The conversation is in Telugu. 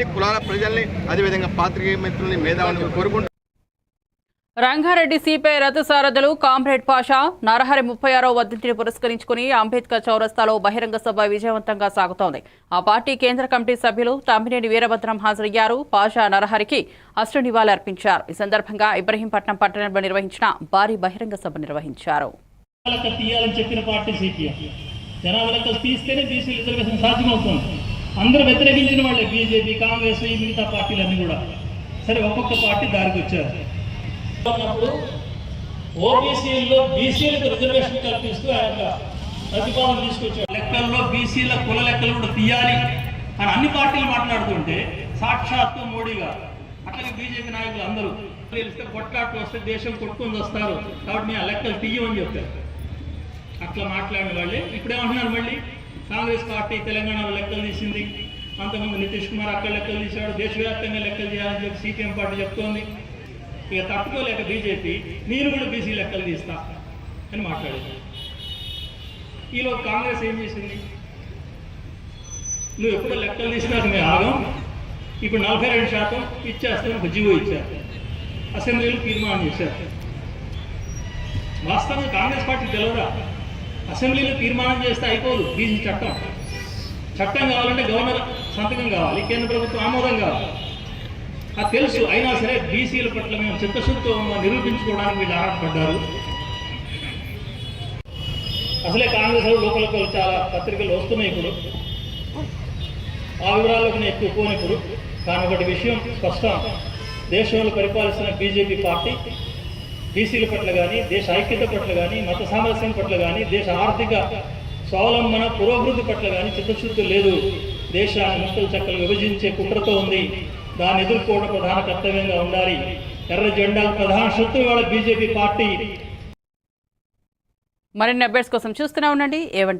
అన్ని కులాల ప్రజల్ని అదేవిధంగా పాత్రికేయ మిత్రుల్ని మేధావులను కోరుకుంటూ రంగారెడ్డి సిపిఐ రథసారథులు కామ్రేడ్ పాషా నరహరి ముప్పై ఆరో వర్ధంతిని పురస్కరించుకుని అంబేద్కర్ చౌరస్తాలో బహిరంగ సభ విజయవంతంగా సాగుతోంది. ఆ పార్టీ కేంద్ర కమిటీ సభ్యులు తమ్మినేని వీరభద్రం హాజరయ్యారు. పాషా నరహరికి అష్ట నివాళులర్పించారు ఈ సందర్భంగా ఇబ్రహీంపట్నం పట్టణంలో నిర్వహించిన భారీ బహిరంగ సభ నిర్వహించారు. లెక్క తీయాలని చెప్పిన పార్టీ సిపిఎం జనాభా లెక్కలు తీస్తేనే బీసీ రిజర్వేషన్ సాధ్యమవుతుంది. అందరూ వ్యతిరేకించిన వాళ్ళే బీజేపీ కాంగ్రెస్ ఈ మిగతా పార్టీలన్నీ కూడా. సరే ఒక్కొక్క పార్టీ దారికి వచ్చారు. ఉన్నప్పుడు ఓబీసీల్లో బీసీలకు రిజర్వేషన్ కల్పిస్తూ ఆయన ప్రతిపాదన తీసుకొచ్చారు. లెక్కల్లో బీసీల కుల లెక్కలు కూడా తీయాలి అని అన్ని పార్టీలు మాట్లాడుతుంటే సాక్షాత్తు మోడీ గారు అట్లాగే బీజేపీ నాయకులు అందరూ తెలిస్తే కొట్లాట్లు వస్తే దేశం కొట్టుకొని వస్తారు. కాబట్టి మీ ఆ లెక్కలు తీయమని చెప్పారు అట్లా మాట్లాడిన వాళ్ళే. ఇప్పుడేమంటున్నారు మళ్ళీ? కాంగ్రెస్ పార్టీ తెలంగాణలో లెక్కలు తీసింది. అంతకుముందు నితీష్ కుమార్ అక్కడ లెక్కలు తీశాడు. దేశవ్యాప్తంగా లెక్కలు చేయాలని చెప్పి సిపిఎం పార్టీ చెప్తోంది. ఇక తట్టుకోలేక బీజేపీ నేను కూడా బీసీ లెక్కలు తీస్తా అని మాట్లాడింది. ఈలో కాంగ్రెస్ ఏం చేసింది? నువ్వు ఎప్పుడు లెక్కలు తీసినా మేము ఆగం. ఇప్పుడు నలభై రెండు శాతం ఇచ్చేస్తే ఒక జీవో ఇచ్చారు. అసెంబ్లీలో తీర్మానం చేశారు. వాస్తవంగా కాంగ్రెస్ పార్టీ తెలవరా అసెంబ్లీలో తీర్మానం చేస్తే అయిపోదు. బీసీ చట్టం. చట్టం కావాలంటే గవర్నర్ సంతకం కావాలి కేంద్ర ప్రభుత్వం ఆమోదం కావాలి. అది తెలుసు. అయినా సరే బీసీల పట్ల మేము చిత్తశుద్ధితో నిరూపించుకోవడానికి వీళ్ళు ఆరాటపడ్డారు. అసలే కాంగ్రెస్ వాళ్ళు చాలా పత్రికలు వస్తున్నాయి ఇప్పుడు. ఆ వివరాల్లోకి నేను ఎక్కువ పోనప్పుడు కానీ ఒకటి విషయం స్పష్టం. దేశంలో పరిపాలిస్తున్న బీజేపీ పార్టీ బీసీల పట్ల కానీ దేశ ఐక్యత పట్ల కానీ మత సామరస్యం పట్ల కానీ దేశ ఆర్థిక స్వావలంబన పురోభివృద్ధి పట్ల కానీ చిత్తశుద్ధి లేదు. దేశాన్ని ముక్కలు చక్కలు విభజించే కుట్రతో ఉంది. దాన్ని ఎదుర్కోవడం ప్రధాన కర్తవ్యంగా ఉండాలి. ఎర్ర జెండా ప్రధాన శత్రువు వాళ్ళ బీజేపీ పార్టీ. మరిన్ని అప్డేట్స్ కోసం చూస్తూనే ఉండండి. ఏవంటి